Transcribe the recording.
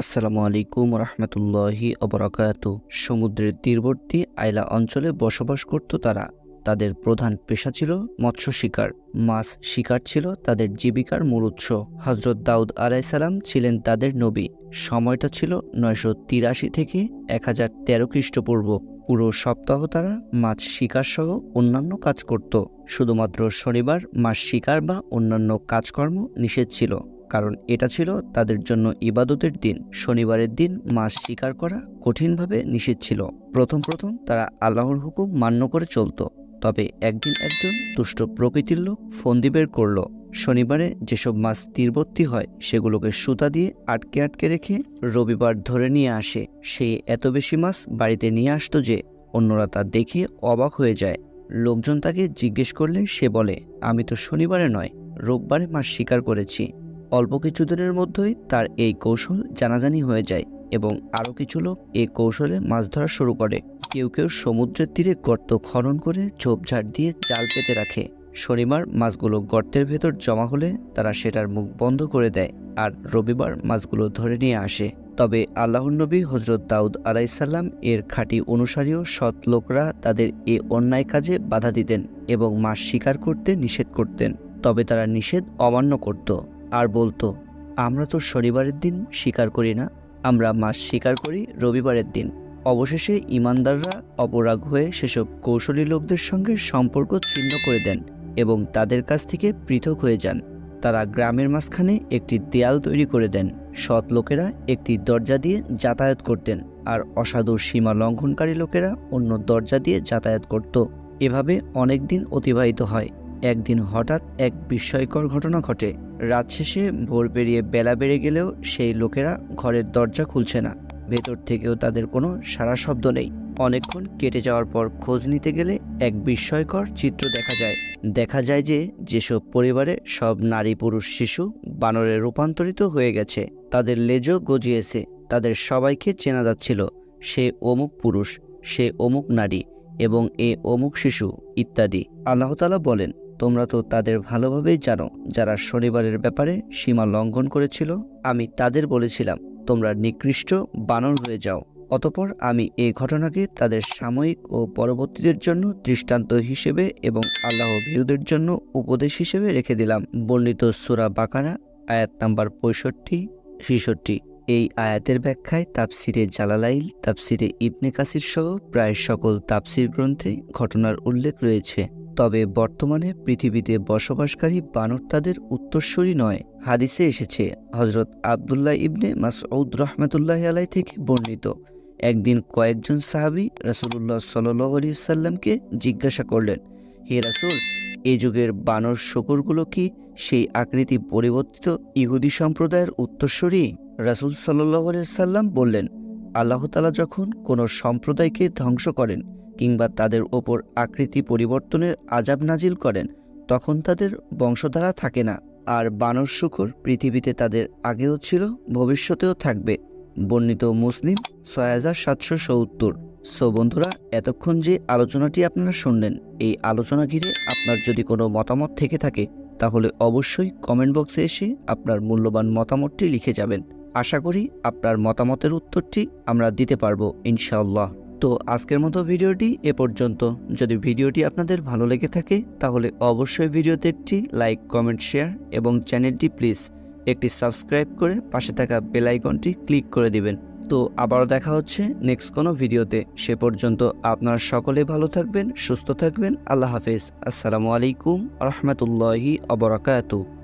আসসালামু আলাইকুম রহমতুল্লাহি অবরাকাত সমুদ্রের তীরবর্তী আইলা অঞ্চলে বসবাস করত তারা। তাদের প্রধান পেশা ছিল মৎস্য শিকার। মাছ শিকার ছিল তাদের জীবিকার মূল উৎস। হজরত দাউদ আলাইসালাম ছিলেন তাদের নবী। সময়টা ছিল নয়শো তিরাশি থেকে এক হাজার তেরো খ্রিস্টপূর্ব। পুরো সপ্তাহ তারা মাছ শিকার সহ অন্যান্য কাজ করত। শুধুমাত্র শনিবার মাছ শিকার বা অন্যান্য কাজকর্ম নিষেধ ছিল, কারণ এটা ছিল তাদের জন্য ইবাদতের দিন। শনিবারের দিন মাছ শিকার করা কঠিনভাবে নিষেধ ছিল। প্রথম প্রথম তারা আল্লাহর হুকুম মান্য করে চলত, তবে একদিন একজন দুষ্ট প্রকৃতির লোক ফন্দি বের করল। শনিবারে যেসব মাছ তীরবর্তী হয়, সেগুলোকে সুতা দিয়ে আটকে আটকে রেখে রবিবার ধরে নিয়ে আসে। সে এত বেশি মাছ বাড়িতে নিয়ে আসতো যে, অন্যরা তা দেখে অবাক হয়ে যায়। লোকজন তাকে জিজ্ঞেস করলে সে বলে, আমি তো শনিবারে নয়, রোববারে মাছ শিকার করেছি। অল্প কিছুদিনের মধ্যেই তার এই কৌশল জানাজানি হয়ে যায় এবং আরও কিছু লোক এই কৌশলে মাছ ধরা শুরু করে। কেউ কেউ সমুদ্রের তীরে গর্ত খনন করে ঝোপঝাড় দিয়ে জাল পেতে রাখে। শনিবার মাছগুলো গর্তের ভেতর জমা হলে তারা সেটার মুখ বন্ধ করে দেয় আর রবিবার মাছগুলো ধরে নিয়ে আসে। তবে আল্লাহর নবী হজরত দাউদ আলাইসাল্লাম এর খাঁটি অনুসারীও সৎ লোকরা তাদের এ অন্যায় কাজে বাধা দিতেন এবং মাছ শিকার করতে নিষেধ করতেন। তবে তারা নিষেধ অমান্য করত আর বলতো, আমরা তো শনিবারের দিন শিকার করি না, আমরা মাছ শিকার করি রবিবারের দিন। অবশেষে ইমানদাররা অপরাগ হয়ে সেসব কৌশলী লোকদের সঙ্গে সম্পর্ক ছিন্ন করে দেন। এবং তাদের কাছ থেকে পৃথক হয়ে যান। তারা গ্রামের মাঝখানে একটি দেয়াল তৈরি করে দেন। সৎ লোকেরা একটি দরজা দিয়ে যাতায়াত করতেন আর অসাধু সীমা লঙ্ঘনকারী লোকেরা অন্য দরজা দিয়ে যাতায়াত করত। এভাবে অনেক দিন অতিবাহিত হয়। একদিন হঠাৎ এক বিস্ময়কর ঘটনা ঘটে। রাত শেষে ভোর পেরিয়ে বেলা বেড়ে গেলেও সেই লোকেরা ঘরের দরজা খুলছে না। ভেতর থেকেও তাদের কোনো সারা শব্দ নেই। অনেকক্ষণ কেটে যাওয়ার পর খোঁজ নিতে গেলে এক বিস্ময়কর চিত্র দেখা যায়। দেখা যায় যে যেসব পরিবারে সব নারী পুরুষ শিশু বানরে রূপান্তরিত হয়ে গেছে, তাদের লেজও গজিয়েছে, তাদের সবাইকে চেনা যাচ্ছিল। সে অমুক পুরুষ, সে অমুক নারী এবং এ অমুক শিশু ইত্যাদি। আল্লাহতালা বলেন, তোমরা তো তাদের ভালোভাবেই জানো, যারা শনিবারের ব্যাপারে সীমা লঙ্ঘন করেছিল। আমি তাদের বলেছিলাম, তোমরা নিকৃষ্ট বানর হয়ে যাও। অতপর আমি এই ঘটনাকে তাদের সাময়িক ও পরবর্তীদের জন্য দৃষ্টান্ত হিসেবে এবং আল্লাহ ভীরুদের জন্য উপদেশ হিসেবে রেখে দিলাম। বর্ণিত সুরা বাকারা, আয়াত নাম্বার পঁয়ষট্টি, ছেষট্টি। এই আয়াতের ব্যাখ্যায় তাপসিরে জালালাইল তাপসিরে ইবনে কাসির সহ প্রায় সকল তাপসির গ্রন্থে ঘটনার উল্লেখ রয়েছে। তবে বর্তমানে পৃথিবীতে বসবাসকারী বানর তাদের উত্তরস্বরী নয়। হাদিসে এসেছে হজরত আবদুল্লাহ ইবনে মাসউদ রহমতুল্লাহ আলাই থেকে বর্ণিত। একদিন কয়েকজন সাহাবি রাসুলুল্লাহ সাল্লাহ আলি সাল্লামকে জিজ্ঞাসা করলেন, হে রাসুল, এ যুগের বানর শকুরগুলো কি সেই আকৃতি পরিবর্তিত ইহুদি সম্প্রদায়ের উত্তরস্বরী রাসুল সাল্লাহ সাল্লাম বললেন আল্লাহতালা যখন কোনো সম্প্রদায়কে ধ্বংস করেন কিংবা তাদের ওপর আকৃতি পরিবর্তনের আজাব নাজিল করেন, তখন তাদের বংশধারা থাকে না। আর বানর শুকর পৃথিবীতে তাদের আগেও ছিল, ভবিষ্যতেও থাকবে। বর্ণিত মুসলিম ছয় হাজার সাতশো সত্তর। সো বন্ধুরা, এতক্ষণ যে আলোচনাটি আপনারা শুনলেন, এই আলোচনা ঘিরে আপনার যদি কোনো মতামত থেকে থাকে, তাহলে অবশ্যই কমেন্ট বক্সে এসে আপনার মূল্যবান মতামতটি লিখে যাবেন। আশা করি আপনার মতামতের উত্তরটি আমরা দিতে পারব, ইনশাআল্লাহ। তো আজকের মতো ভিডিওটি এ পর্যন্ত। যদি ভিডিওটি আপনাদের ভালো লেগে থাকে, তাহলে অবশ্যই ভিডিওতে একটি লাইক কমেন্ট শেয়ার এবং চ্যানেলটি প্লিজ একটি সাবস্ক্রাইব করে পাশে থাকা বেল আইকনটি ক্লিক করে দিবেন। তো আবারও দেখা হচ্ছে নেক্সট কোনো ভিডিওতে। সে পর্যন্ত আপনারা সকলে ভালো থাকবেন, সুস্থ থাকবেন। আল্লাহ হাফেজ। আসসালামু আলাইকুম রহমতুল্লাহি অবরাকাতু